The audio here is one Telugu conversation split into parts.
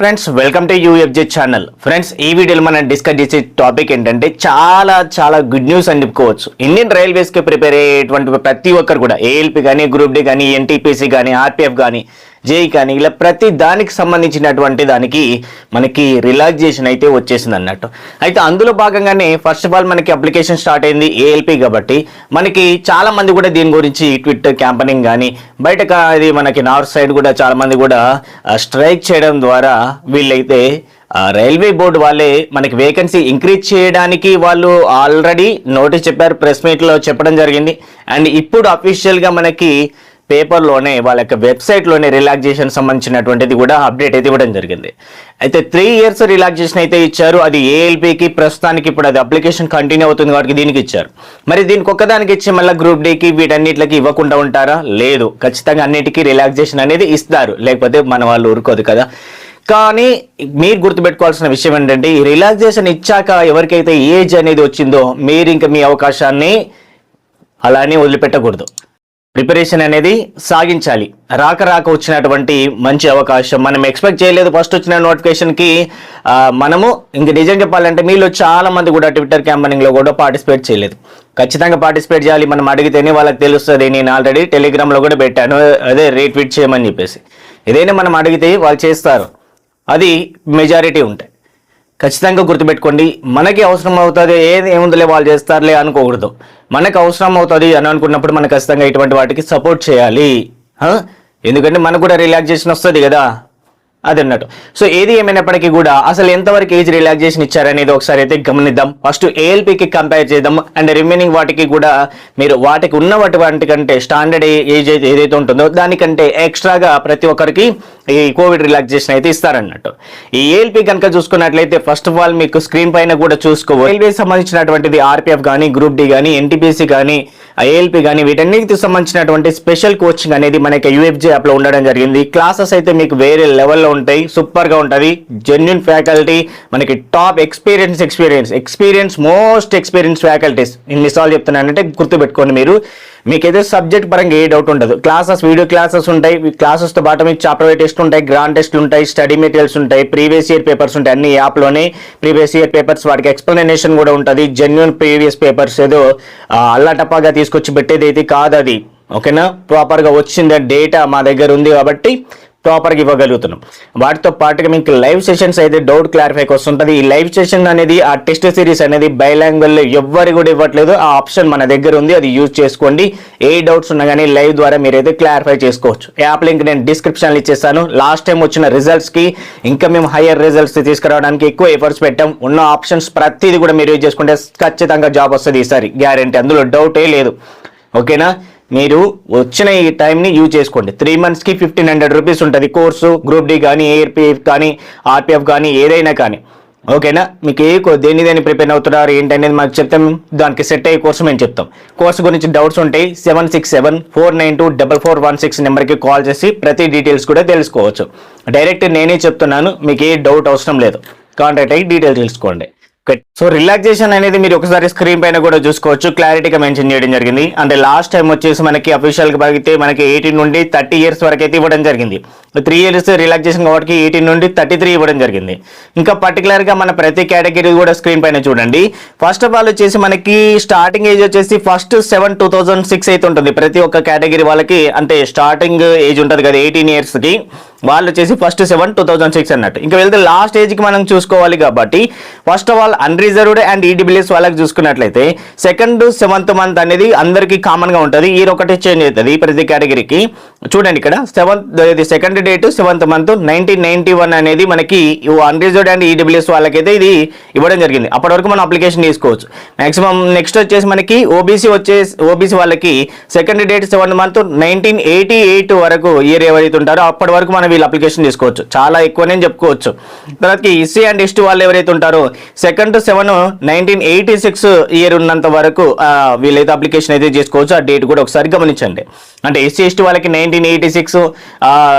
Friends welcome to UFJ channel friends ఈ వీడియోలో మనం డిస్కస్ చేసే టాపిక్ ఏంటంటే చాలా చాలా గుడ్ న్యూస్ అని చెప్పుకోవచ్చు. ఇండియన్ రైల్వేస్కి ప్రిపేర్ అయ్యేటువంటి ప్రతి ఒక్కరు కూడా ఏఎల్పి కానీ గ్రూప్ డి కానీ ఎన్టీపీసీ కానీ ఆర్పిఎఫ్ కానీ జేఈ కానీ ఇలా ప్రతి దానికి సంబంధించినటువంటి దానికి మనకి రిలాక్సేషన్ అయితే వచ్చేసింది అన్నట్టు. అయితే అందులో భాగంగానే ఫస్ట్ ఆఫ్ ఆల్ మనకి అప్లికేషన్ స్టార్ట్ అయింది ఏఎల్పి కాబట్టి మనకి చాలా మంది కూడా దీని గురించి ట్విట్టర్ క్యాంపనింగ్ కానీ బయట అది ఇది మనకి నార్త్ సైడ్ కూడా చాలా మంది కూడా స్ట్రైక్ చేయడం ద్వారా వీళ్ళైతే రైల్వే బోర్డు వాళ్ళే మనకి వేకెన్సీ ఇంక్రీజ్ చేయడానికి వాళ్ళు ఆల్రెడీ నోటీస్ చెప్పారు ప్రెస్ మీట్లో చెప్పడం జరిగింది. అండ్ ఇప్పుడు అఫీషియల్గా మనకి పేపర్లోనే వాళ్ళ యొక్క వెబ్సైట్లోనే రిలాక్సేషన్ సంబంధించినటువంటిది కూడా అప్డేట్ అయితే ఇవ్వడం జరిగింది. అయితే త్రీ ఇయర్స్ రిలాక్సేషన్ అయితే ఇచ్చారు. అది ఏఎల్పికి ప్రస్తుతానికి ఇప్పుడు అది అప్లికేషన్ కంటిన్యూ అవుతుంది కాబట్టి దీనికి ఇచ్చారు. మరి దీనికి ఒక్కదానికి ఇచ్చి మళ్ళీ గ్రూప్ డీకి వీటన్నిటికి ఇవ్వకుండా ఉంటారా? లేదు. ఖచ్చితంగా అన్నిటికీ రిలాక్సేషన్ అనేది ఇస్తారు. లేకపోతే మన వాళ్ళు ఊరుకోదు కదా. కానీ మీరు గుర్తుపెట్టుకోవాల్సిన విషయం ఏంటంటే ఈ రిలాక్సేషన్ ఇచ్చాక ఎవరికైతే ఏజ్ అనేది వచ్చిందో మీరు ఇంకా మీ అవకాశాన్ని అలానే వదిలిపెట్టకూడదు. ప్రిపరేషన్ అనేది సాగించాలి. రాక రాక వచ్చినటువంటి మంచి అవకాశం. మనం ఎక్స్పెక్ట్ చేయలేదు ఫస్ట్ వచ్చిన నోటిఫికేషన్కి మనము ఇంక నిజం చెప్పాలంటే మీలో చాలా మంది కూడా ట్విట్టర్ క్యాంపెనింగ్లో కూడా పార్టిసిపేట్ చేయలేదు. ఖచ్చితంగా పార్టిసిపేట్ చేయాలి. మనం అడిగితేనే వాళ్ళకి తెలుస్తుంది. నేను ఆల్రెడీ టెలిగ్రామ్లో కూడా పెట్టాను. అదే రీట్వీట్ చేయమని చెప్పేసి. ఏదైనా మనం అడిగితే వాళ్ళు చేస్తారు. అది మెజారిటీ ఉంటాయి ఖచ్చితంగా గుర్తుపెట్టుకోండి మనకి అవసరం అవుతుంది ఏది ఏముందిలే వాళ్ళు చేస్తారులే అనుకోకూడదు. మనకు అవసరం అవుతుంది అని అనుకున్నప్పుడు మనం ఖచ్చితంగా ఇటువంటి వాటికి సపోర్ట్ చేయాలి. ఎందుకంటే మనకు కూడా రిలాక్సేషన్ వస్తుంది కదా. అది అన్నట్టు. సో ఏది ఏమైనప్పటికీ కూడా అసలు ఎంతవరకు ఏజ్ రిలాక్సేషన్ ఇచ్చారనేది ఒకసారి అయితే గమనిద్దాం. ఫస్ట్ ఏఎల్పికి కంపేర్ చేద్దాం. అండ్ రిమైనింగ్ వాటికి కూడా మీరు వాటికి ఉన్న వాటి వాటికంటే స్టాండర్డ్ ఏజ్ అయితే ఏదైతే ఉంటుందో దానికంటే ఎక్స్ట్రాగా ప్రతి ఒక్కరికి ఈ కోవిడ్ రిలాక్సేషన్ అయితే ఇస్తారన్నట్టు. ఈ ఏఎల్పి కనుక చూసుకున్నట్లయితే ఫస్ట్ ఆఫ్ ఆల్ మీకు స్క్రీన్ పైన కూడా చూసుకోవాలి రైల్వే సంబంధించినటువంటిది ఆర్పిఎఫ్ కానీ గ్రూప్ డి కానీ ఎన్టీపీసీ కానీ ఏఎల్పి కానీ వీటన్నిటికి సంబంధించినటువంటి స్పెషల్ కోచింగ్ అనేది మనకి యూఎఫ్జే యాప్లో ఉండడం జరిగింది. క్లాసెస్ అయితే మీకు వేరే లెవెల్లో ఉంటాయి. సూపర్గా ఉంటుంది. జెన్యున్ ఫ్యాకల్టీ మనకి top experience experience experience most experience faculties ఇన్నిసార్లు చెప్తున్నానంటే గుర్తుపెట్టుకోండి మీరు. మీకైతే సబ్జెక్ట్ పరంగా ఏ డౌట్ ఉండదు. క్లాసెస్ వీడియో క్లాసెస్ ఉంటాయి. క్లాసెస్తో పాటు మీకు చాప్టర్ టెస్ట్ ఉంటాయి గ్రాండ్ టెస్ట్లు ఉంటాయి స్టడీ మెటీరియల్స్ ఉంటాయి ప్రీవియస్ ఇయర్ పేపర్స్ ఉంటాయి. అన్ని యాప్లోనే ప్రీవియస్ ఇయర్ పేపర్స్ వాటికి ఎక్స్ప్లెనేషన్ కూడా ఉంటుంది. జెన్యున్ ప్రీవియస్ పేపర్స్ ఏదో ఆ, అల్లాటప్పగా తీసుకొచ్చి పెట్టేది అయితే కాదు అది ఓకేనా ప్రాపర్గా వచ్చింది డేటా మా దగ్గర ఉంది కాబట్టి ప్రాపర్గా ఇవ్వగలుగుతున్నాం. వాటితో పాటుగా మీకు లైవ్ సెషన్స్ అయితే డౌట్ క్లారిఫై వస్తుంటుంది ఈ లైవ్ సెషన్ అనేది ఆ టెస్ట్ సిరీస్ అనేది బైలాంగ్వల్లో ఎవ్వరు కూడా ఇవ్వట్లేదు. ఆ ఆప్షన్ మన దగ్గర ఉంది అది యూజ్ చేసుకోండి. ఏ డౌట్స్ ఉన్నా కానీ లైవ్ ద్వారా మీరైతే క్లారిఫై చేసుకోవచ్చు. యాప్ లింక్ నేను డిస్క్రిప్షన్లో ఇచ్చేస్తాను. లాస్ట్ టైం వచ్చిన రిజల్ట్స్కి ఇంకా మేము హయ్యర్ రిజల్ట్స్ తీసుకురావడానికి ఎక్కువ ఎఫర్ట్స్ పెట్టాం. ఉన్న ఆప్షన్స్ ప్రతిదీ కూడా మీరు యూజ్ చేసుకుంటే ఖచ్చితంగా జాబ్ వస్తుంది ఈసారి. గ్యారంటీ అందులో డౌటే లేదు. ఓకేనా మీరు వచ్చిన ఈ టైంని యూజ్ చేసుకోండి. త్రీ మంత్స్కి ఫిఫ్టీన్ హండ్రెడ్ రూపీస్ ఉంటుంది. కోర్సు గ్రూప్ డి కానీ ఏఆర్పిఎఫ్ కానీ ఆర్పిఎఫ్ కానీ ఏదైనా కానీ. ఓకేనా మీకు ఏ కో- దేని దేని ప్రిపేర్ అవుతున్నారు ఏంటనేది మాకు చెప్తాం. దానికి సెట్ అయ్యే కోర్సు మేము చెప్తాం. కోర్సు గురించి డౌట్స్ ఉంటాయి seven six seven four nine two double four one six నెంబర్కి కాల్ చేసి ప్రతి డీటెయిల్స్ కూడా తెలుసుకోవచ్చు. డైరెక్ట్ నేనే చెప్తున్నాను. మీకు ఏ డౌట్ అవసరం లేదు. కాంటాక్ట్ అయ్యి డీటెయిల్స్ తెలుసుకోండి. సో రిలాక్సేషన్ అనేది మీరు ఒకసారి స్క్రీన్ పైన కూడా చూసుకోవచ్చు. క్లారిటీగా మెన్షన్ చేయడం జరిగింది. అంటే లాస్ట్ టైం వచ్చేసి మనకి అఫీషియల్గా అయితే మనకి ఎయిటీన్ నుండి థర్టీ ఇయర్స్ వరకు అయితే ఇవ్వడం జరిగింది. త్రీ ఇయర్స్ రిలాక్సేషన్ కాబట్టి ఎయిటీన్ నుండి థర్టీ త్రీ ఇవ్వడం జరిగింది. ఇంకా పర్టికులర్గా మన ప్రతి కేటగిరీ కూడా స్క్రీన్ పైన చూడండి. ఫస్ట్ ఆఫ్ ఆల్ వచ్చేసి మనకి స్టార్టింగ్ ఏజ్ వచ్చేసి first seven two thousand six అయితే ఉంటుంది. ప్రతి ఒక్క కేటగిరీ వాళ్ళకి అంటే స్టార్టింగ్ ఏజ్ ఉంటుంది కదా ఎయిటీన్ ఇయర్స్కి. వాళ్ళు వచ్చేసి first seven two thousand six అన్నట్టు. ఇంకా వెళ్తే లాస్ట్ ఏజ్కి మనం చూసుకోవాలి కాబట్టి first of all unreserved and EWS వాళ్ళకి చూసుకున్నట్లయితే సెకండ్ సెవెంత్ మంత్ అనేది అందరికీ కామన్గా ఉంటుంది. ఈ ఒకటి చేంజ్ అవుతుంది ప్రతి కేటగిరీకి చూడండి ఇక్కడ సెవెంత్ ఇది second date seventh month nineteen ninety one అనేది మనకి అన్రిజర్వ్డ్ అండ్ ఈడబ్ల్యూఎస్ వాళ్ళకైతే ఇది ఇవ్వడం జరిగింది. అప్పటి వరకు మనం అప్లికేషన్ తీసుకోవచ్చు. మాక్సిమం నెక్స్ట్ వచ్చేసి మనకి ఓబీసీ వచ్చేసి ఓబీసీ వాళ్ళకి second date seventh month nineteen eighty eight వరకు ఇయర్ ఎవరైతే ఉంటారో అప్పటి వరకు మనం వీళ్ళు అప్లికేషన్ తీసుకోవచ్చు. చాలా ఎక్కువనే చెప్పుకోవచ్చు. తర్వాత ఎస్సీ అండ్ ఎస్టీ వాళ్ళు ఎవరైతే ఉంటారో second seven nineteen eighty six year ఉన్నంత వరకు వీళ్ళైతే అప్లికేషన్ అయితే చేసుకోవచ్చు. ఆ డేట్ కూడా ఒకసారి గమనించండి. అంటే ఎస్సీ ఎస్టీ వాళ్ళకి నైన్టీన్ ఎయిటీ సిక్స్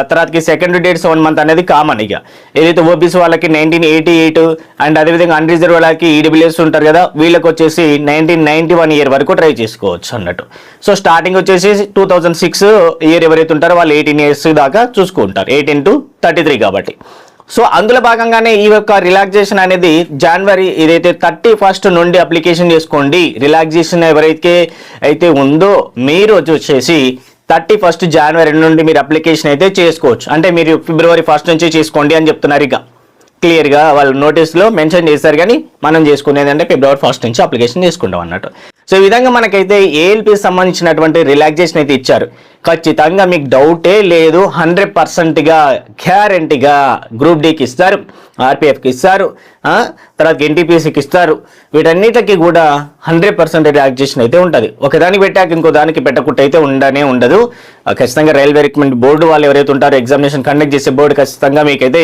తర్వాతకి సెకండ్ డేట్ సెవెన్ మంత్ అనేది కామన్ ఇక. ఏదైతే ఓబీసీ వాళ్ళకి నైన్టీన్ ఎయిటీ ఎయిట్ అండ్ అదేవిధంగా అన్రిజర్వ్ వాళ్ళకి ఈడబ్ల్యూఎస్ ఉంటారు కదా వీళ్ళకి వచ్చేసి నైన్టీన్ నైన్టీ వన్ ఇయర్ వరకు ట్రై చేసుకోవచ్చు అన్నట్టు. సో స్టార్టింగ్ వచ్చేసి టూ థౌజండ్ సిక్స్ ఇయర్ ఎవరైతే ఉంటారో వాళ్ళు ఎయిటీన్ ఇయర్స్ దాకా చూసుకుంటారు. ఎయిటీన్ టు థర్టీ త్రీ కాబట్టి. సో అందులో భాగంగానే ఈ యొక్క రిలాక్సేషన్ అనేది జనవరి ఏదైతే థర్టీ ఫస్ట్ నుండి అప్లికేషన్ చేసుకోండి. రిలాక్సేషన్ ఎవరైతే అయితే ఉందో మీరు వచ్చేసి థర్టీ ఫస్ట్ జనవరి నుండి మీరు అప్లికేషన్ అయితే చేసుకోవచ్చు. అంటే మీరు ఫిబ్రవరి ఫస్ట్ నుంచి చేసుకోండి అని చెప్తున్నారు ఇక. క్లియర్గా వాళ్ళు నోటీస్లో మెన్షన్ చేస్తారు కానీ మనం చేసుకునేది అంటే ఫిబ్రవరి ఫస్ట్ నుంచి అప్లికేషన్ చేసుకుంటాం అన్నట్టు. సో ఈ విధంగా మనకైతే ఏఎల్పి సంబంధించినటువంటి రిలాక్సేషన్ అయితే ఇచ్చారు. ఖచ్చితంగా మీకు డౌటే లేదు హండ్రెడ్ పర్సెంట్గా గ్యారంటీగా గ్రూప్ డీకి ఇస్తారు ఆర్పిఎఫ్కి ఇస్తారు తర్వాత ఎన్టీపీసీకి ఇస్తారు. వీటన్నిటికీ కూడా హండ్రెడ్ పర్సెంట్ రిలాక్సేషన్ అయితే ఉంటుంది. ఒకదానికి పెట్టాక ఇంకో దానికి పెట్టకుండా అయితే ఉండనే ఉండదు. ఖచ్చితంగా రైల్వే రిక్రూట్మెంట్ బోర్డు వాళ్ళు ఎవరైతే ఉంటారో ఎగ్జామినేషన్ కండక్ట్ చేసే బోర్డు ఖచ్చితంగా మీకైతే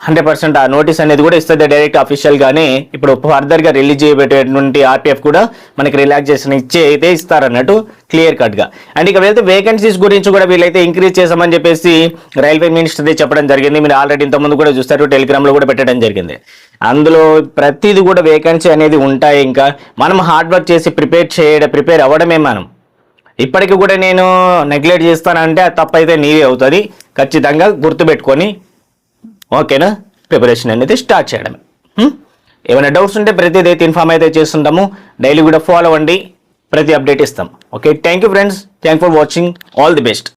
హండ్రెడ్ పర్సెంట్ ఆ నోటీస్ అనేది కూడా ఇస్తుంది డైరెక్ట్ అఫీషియల్ గానే. ఇప్పుడు ఫర్దర్గా రిలీజ్ చేయబెట్టేటువంటి ఆర్పిఎఫ్ కూడా మనకి రిలాక్సేషన్ ఇచ్చే అయితే ఇస్తారన్నట్టు క్లియర్ కట్గా అండ్ ఇక వెళ్తే వేకెన్సీస్ గురించి కూడా వీళ్ళైతే ఇంక్రీజ్ చేసామని చెప్పేసి రైల్వే మినిస్టర్ చెప్పడం జరిగింది. మీరు ఆల్రెడీ ఇంతకుముందు కూడా చూస్తారు టెలిగ్రామ్లో కూడా పెట్టడం జరిగింది. అందులో ప్రతిది కూడా వేకెన్సీ అనేది ఉంటాయి ఇంకా. మనం హార్డ్ వర్క్ చేసి ప్రిపేర్ చేయడం ప్రిపేర్ అవ్వడమే మనం. ఇప్పటికి కూడా నేను నెగ్లెక్ట్ చేస్తానంటే అది తప్పైతే నీవే అవుతుంది. ఖచ్చితంగా గుర్తుపెట్టుకొని ఓకేనా? ప్రిపరేషన్ అనేది స్టార్ట్ చేయడమే. ఏమైనా డౌట్స్ ఉంటే ప్రతిదీ అయితే ఇన్ఫామ్ అయితే చేస్తుంటాము. డైలీ కూడా ఫాలో అవ్వండి. ప్రతి అప్డేట్ ఇస్తాం. Okay? Thank you friends. Thank for watching. All the best.